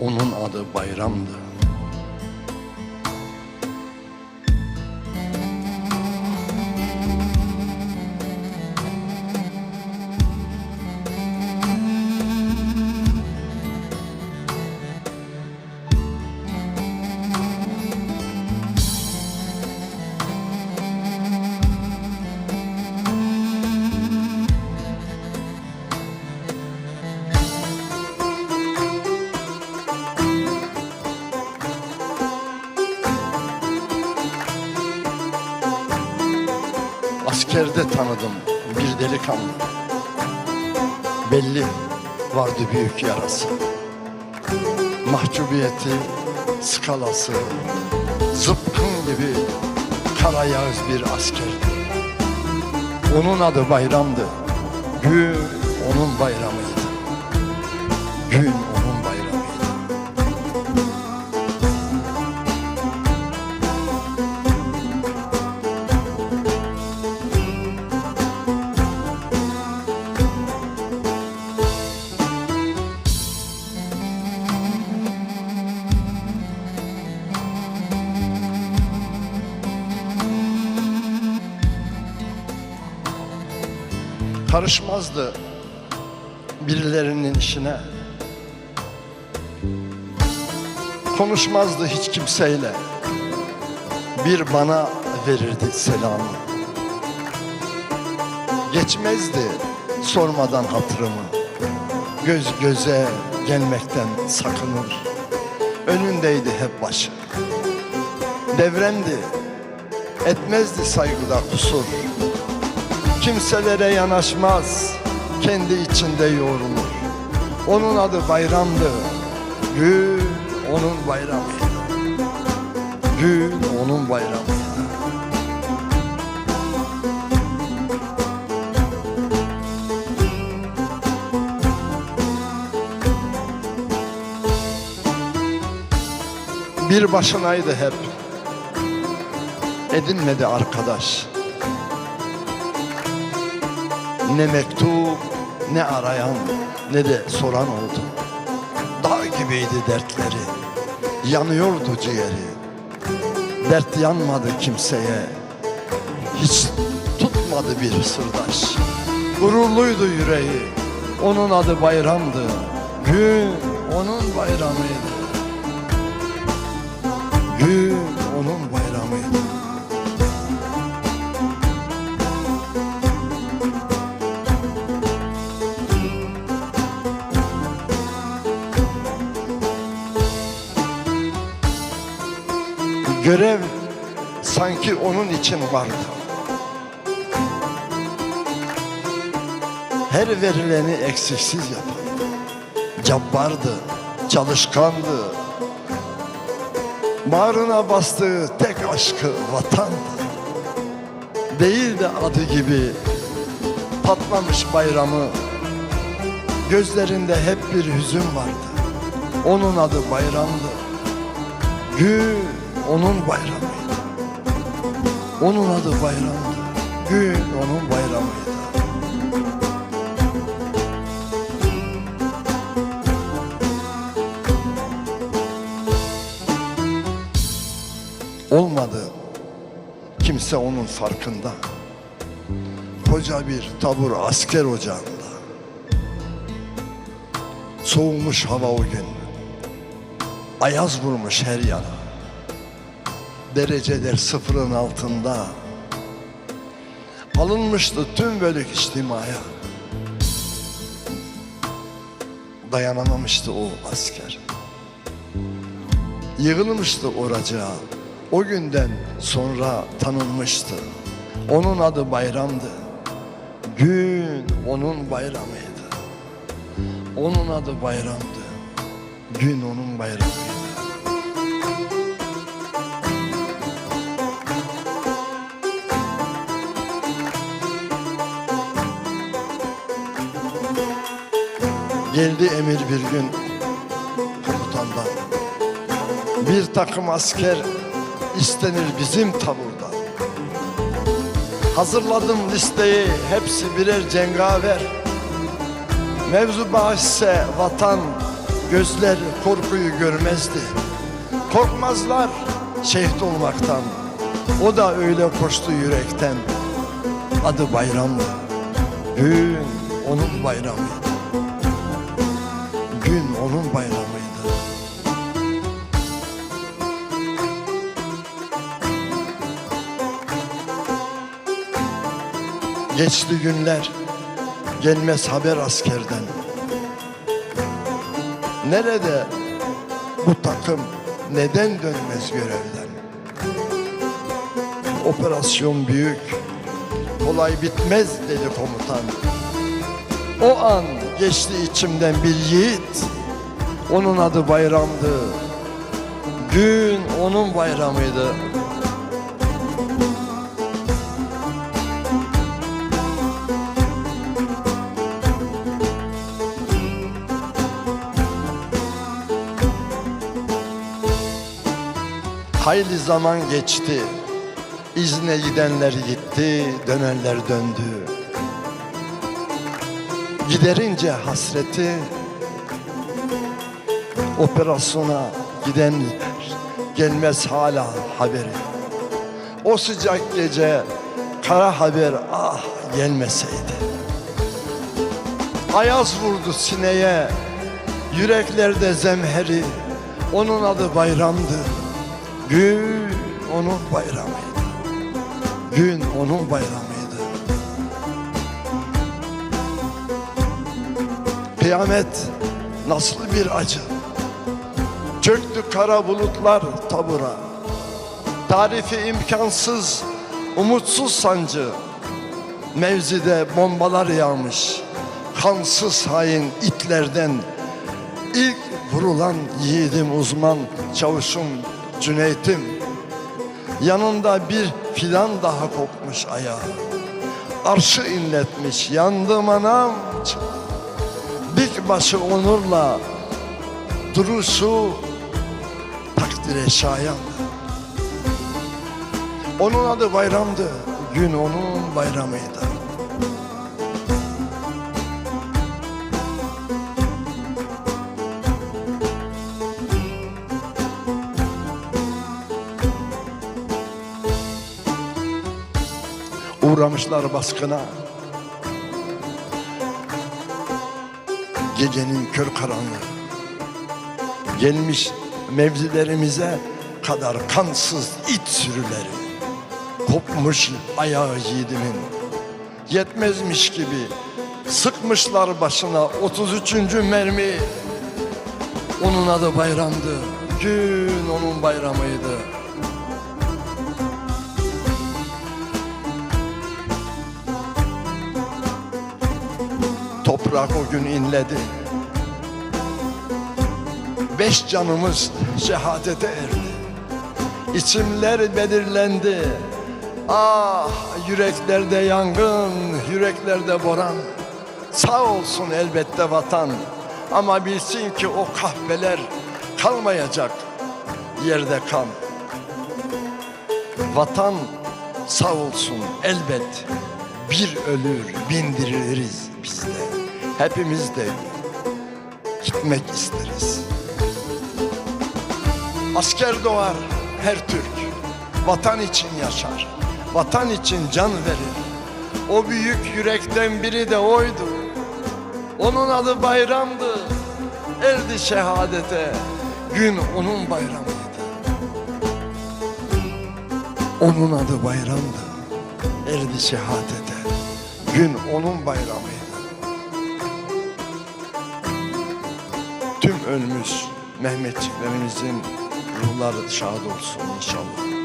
Onun adı bayramdı. Askerde tanıdım bir delikanlı. Belli vardı büyük yarası. Mahcubiyeti, skalası, zıpkın gibi kara bir askerdi. Onun adı bayramdı. Gün onun bayramıydı. Gün karışmazdı birilerinin işine. Konuşmazdı hiç kimseyle. Bir bana verirdi selamı. Geçmezdi sormadan hatırımı. Göz göze gelmekten sakınır. Önündeydi hep başı. Devrendi, etmezdi saygıda kusur. Kimselere yanaşmaz, kendi içinde yoğrulur. Onun adı bayramdı, gün onun bayramıydı. Gün onun bayramıydı. Bir başınaydı hep, edinmedi arkadaş. Ne mektup, ne arayan, ne de soran oldu. Dağ gibiydi dertleri, yanıyordu ciğeri. Dert yanmadı kimseye, hiç tutmadı bir sırdaş. Gururluydu yüreği, onun adı bayramdı. Gün onun bayramıydı. Gün onun bayramıydı. Görev sanki onun için vardı. Her verileni eksiksiz yapan. Cabbardı, çalışkandı. Bağrına bastığı tek aşkı vatandı. Değil de adı gibi patlamış bayramı. Gözlerinde hep bir hüzün vardı. Onun adı bayramdı. Gün onun bayramıydı. Onun adı bayramdı. Gün onun bayramıydı. Olmadı. Kimse onun farkında. Koca bir tabur asker ocağında. Soğumuş hava o gün. Ayaz vurmuş her yana dereceler sıfırın altında. Alınmıştı tüm bölük içtimaya. Dayanamamıştı o asker. Yığılmıştı oracağa. O günden sonra tanınmıştı. Onun adı bayramdı. Gün onun bayramıydı. Onun adı bayramdı. Gün onun bayramıydı. Geldi emir bir gün komutandan. Bir takım asker istenir bizim taburda. Hazırladım listeyi hepsi birer cengaver. Mevzu bahisse vatan gözler korkuyu görmezdi. Korkmazlar şehit olmaktan. O da öyle koştu yürekten. Adı bayramdı. Gün onun bayramıydı. Onun bayramıydı. Geçti günler, gelmez haber askerden. Nerede bu takım neden dönmez görevden? Operasyon büyük, kolay bitmez dedi komutan. O an geçti içimden bir yiğit, onun adı bayramdı. Gün onun bayramıydı. Hayli zaman geçti. İzne gidenler gitti, dönenler döndü. Giderince hasreti operasyona gidenler gelmez hala haberi. O sıcak gece kara haber ah gelmeseydi. Ayaz vurdu sineye, yüreklerde zemheri. Onun adı bayramdı. Gün onun bayramıydı. Gün onun bayramıydı. Kıyamet nasıl bir acı. Çöktü kara bulutlar tabura. Tarifi imkansız, umutsuz sancı. Mevzide bombalar yağmış. Kansız hain itlerden ilk vurulan yiğidim uzman çavuşum Cüneyt'im. Yanında bir fidan daha kopmuş ayağı. Arşı inletmiş yandım anam. Dik başı onurla duruşu takdire şayan. Onun adı bayramdı. Gün onun bayramıydı. Uğramışlar baskına. Gecenin kör karanlığı. Gelmiş mevzilerimize kadar kansız it sürüleri. Kopmuş ayağı yiğidimin. Yetmezmiş gibi sıkmışlar başına 33. mermi. Onun adı bayramdı. Gün onun bayramıydı. Toprak o gün inledi. Beş canımız şehadete erdi. İçimler belirlendi. Ah yüreklerde yangın, yüreklerde boran. Sağ olsun elbette vatan. Ama bilsin ki o kahveler kalmayacak yerde kan. Vatan sağ olsun elbet bir ölür bindiriliriz biz de. Hepimiz de gitmek isteriz. Asker doğar her Türk. Vatan için yaşar. Vatan için can verir. O büyük yürekten biri de oydu. Onun adı bayramdı. Erdi şehadete. Gün onun bayramıydı. Onun adı bayramdı. Erdi şehadete. Gün onun bayramıydı. Tüm ölmüş Mehmetçiklerimizin ruhları şad olsun inşallah.